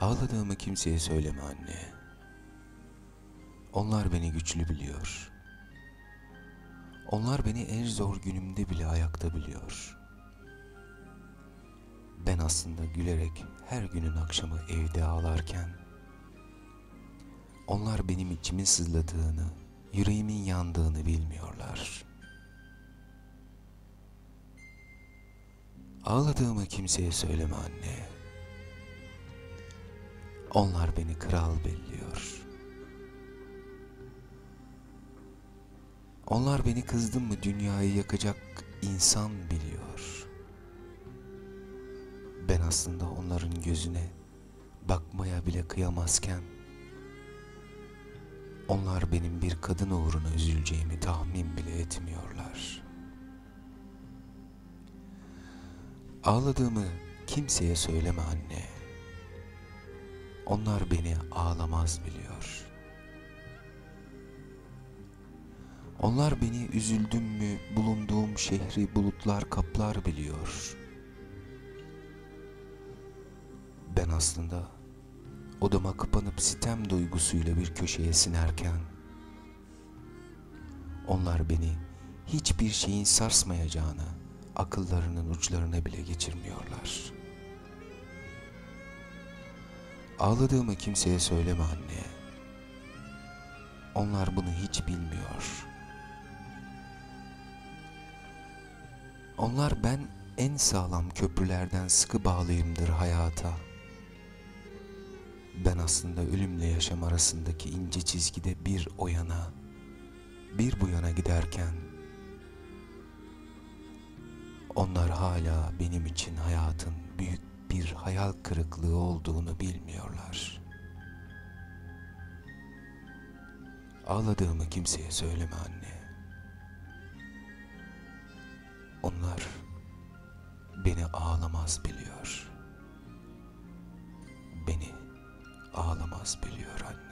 Ağladığımı kimseye söyleme anne. Onlar beni güçlü biliyor. Onlar beni en zor günümde bile ayakta biliyor. Ben aslında gülerek her günün akşamı evde ağlarken onlar benim içimin sızladığını, yüreğimin yandığını bilmiyorlar. Ağladığımı kimseye söyleme anne. Onlar beni kral belliyor. Onlar beni kızdım mı dünyayı yakacak insan biliyor. Ben aslında onların gözüne bakmaya bile kıyamazken onlar benim bir kadın uğruna üzüleceğimi tahmin bile etmiyorlar. Ağladığımı kimseye söyleme anne. Onlar beni ağlamaz biliyor. Onlar beni üzüldüm mü bulunduğum şehri bulutlar kaplar biliyor. Ben aslında odama kapanıp sitem duygusuyla bir köşeye sinerken onlar beni hiçbir şeyin sarsmayacağını akıllarının uçlarına bile geçirmiyorlar. Ağladığımı kimseye söyleme anne. Onlar bunu hiç bilmiyor. Onlar ben en sağlam köprülerden sıkı bağlıyımdır hayata. Ben aslında ölümle yaşam arasındaki ince çizgide bir o yana, bir bu yana giderken onlar hala benim için hayatın büyük bir hayal kırıklığı olduğunu bilmiyorlar. Ağladığımı kimseye söyleme anne. Onlar beni ağlamaz biliyor. Beni ağlamaz biliyor anne.